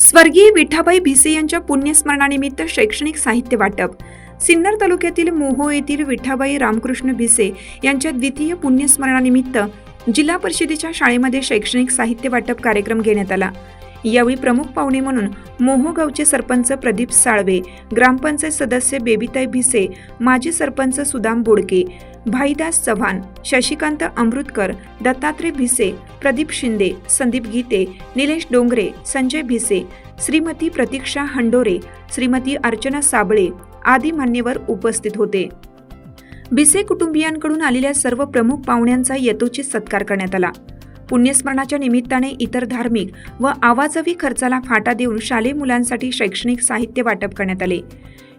स्वर्गीय विठाबाई भिसे यांच्या पुण्यस्मरणानिमित्त शैक्षणिक साहित्य वाटप. सिन्नर तालुक्यातील मोहो येथील विठाबाई रामकृष्ण भिसे यांच्या द्वितीय पुण्यस्मरणानिमित्त जिल्हा परिषदेच्या शाळेमध्ये शैक्षणिक साहित्य वाटप कार्यक्रम घेण्यात आला. यावेळी प्रमुख पाहुणे म्हणून मोहोगावचे सरपंच प्रदीप साळवे ग्रामपंचायत सदस्य बेबीताई भिसे माजी सरपंच सुदाम बोडके भाईदास चव्हाण शशिकांत अमृतकर दत्तात्रय भिसे प्रदीप शिंदे संदीप गीते निलेश डोंगरे संजय भिसे श्रीमती प्रतीक्षा हंडोरे श्रीमती अर्चना साबळे आदी मान्यवर उपस्थित होते. भिसे कुटुंबियांकडून आलेल्या सर्व प्रमुख पाहुण्यांचा यथोचित सत्कार करण्यात आला. पुण्यस्मरणाच्या निमित्ताने इतर धार्मिक व आवाजवी खर्चाला फाटा देऊन शालेय मुलांसाठी शैक्षणिक साहित्य वाटप करण्यात आले.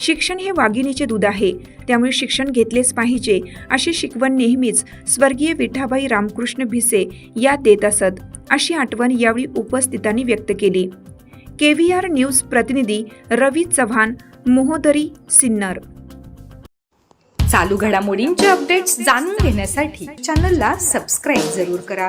शिक्षण हे वाघिणीचे दूध आहे. त्यामुळे शिक्षण घेतलेच पाहिजे अशी शिकवण नेहमीच स्वर्गीय विठाबाई रामकृष्ण भिसे या देत असत अशी आठवण यावेळी उपस्थितांनी व्यक्त केली. के व्ही आर न्यूज प्रतिनिधी रवी चव्हाण मोहोदरी सिन्नर. चालू घडामोडींचे अपडेट्स जाणून घेण्यासाठी चॅनलला सबस्क्राईब जरूर करा.